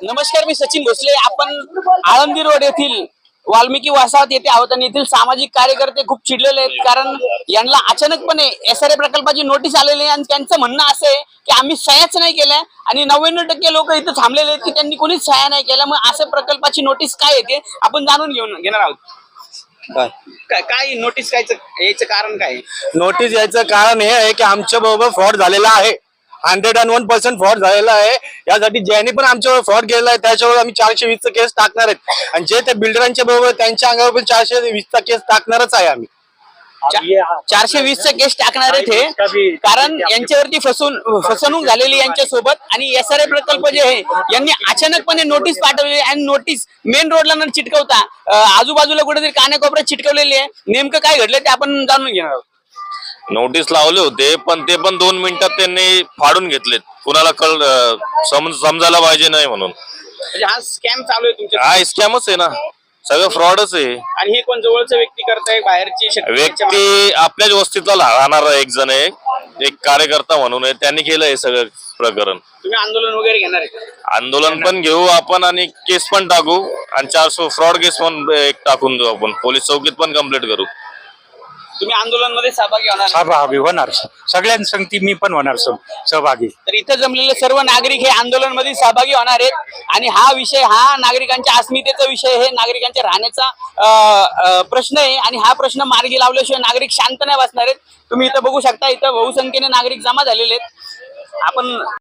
नमस्कार मी सचिन भोसले. आपण आळंदी रोड येथील वाल्मिकी वसाहत येथे आहोत आणि येथील सामाजिक कार्यकर्ते खूप चिडलेले आहेत. कारण यांना अचानकपणे एस आर ए प्रकल्पाची नोटीस आलेली आहे आणि त्यांचं म्हणणं असं आहे की आम्ही सह्याच नाही केल्या आणि नव्याण्णव टक्के लोक इथं थांबलेले आहेत की त्यांनी कोणीच सह्या नाही केल्या. मग असं प्रकल्पाची नोटीस काय येते आपण जाणून घेऊन घेणार आहोत. काय? काय नोटीस काय याचं कारण काय? नोटीस यायचं कारण हे आहे की आमच्या बरोबर फ्रॉड झालेला आहे. Hundred and one percent fraud झालेला आहे. यासाठी ज्यांनी पण आमच्यावर फ्रॉड केलेला आहे त्याच्यावर आम्ही चारशे वीसचा केस टाकणार आहेत. आणि जे त्या बिल्डरांच्या बरोबर त्यांच्या अंगावर पण चारशे वीसचा केस टाकणारच आहे आम्ही. चारशे वीसचा केस टाकणार आहेत हे कारण यांच्यावरती फसवून फसवणूक झालेली यांच्या सोबत आणि एस आर ए प्रकल्प जे आहे यांनी अचानकपणे नोटीस पाठवलेली आहे. आणि नोटीस मेन रोडला न चिटकवता आजूबाजूला कुठेतरी कानाकोपऱ्यात चिटकवलेली आहे. नेमकं काय घडलं ते आपण जाणून घेणार आहोत. नोटीस लावले होते पण ते पण दोन मिनिटात त्यांनी फाडून घेतलेत. कुणाला कळ समज समजायला पाहिजे नाही म्हणून. म्हणजे हा स्कॅम चालू आहे तुमच्या हा स्कॅमच आहे ना. सगळं फ्रॉडच आहे. आणि हे कोण जवळचं व्यक्ती करताय बाहेरची शक्ती व्यक्ती आपल्याच वस्तीतला राहणारा एक जण आहे एक कार्यकर्ता म्हणून आहे त्यांनी केलं हे सगळं प्रकरण. तुम्ही आंदोलन वगैरे घेणार आहे का? आंदोलन पण घेऊ आपण आणि केस पण टाकू आणि चारशे फ्रॉड केस पण एक टाकून देऊ आपण. पोलीस चौकीत पण कंप्लीट करू. तुम्ही आंदोलनमध्ये सहभागी होणार. सहभागी होणार. सगळ्यांसंगती मी पण होणार सह- सहभागी. तर इथं जमलेले सर्व नागरिक हे आंदोलनमध्ये सहभागी होणार आहेत. आणि हा विषय हा नागरिकांच्या अस्मितेचा विषय हे नागरिकांच्या राहण्याचा प्रश्न आहे. आणि हा प्रश्न मार्गी लावल्याशिवाय नागरिक शांत नाही बसणार आहेत. तुम्ही इथं बघू शकता इथं बहुसंख्येने नागरिक जमा झालेले आहेत. आपण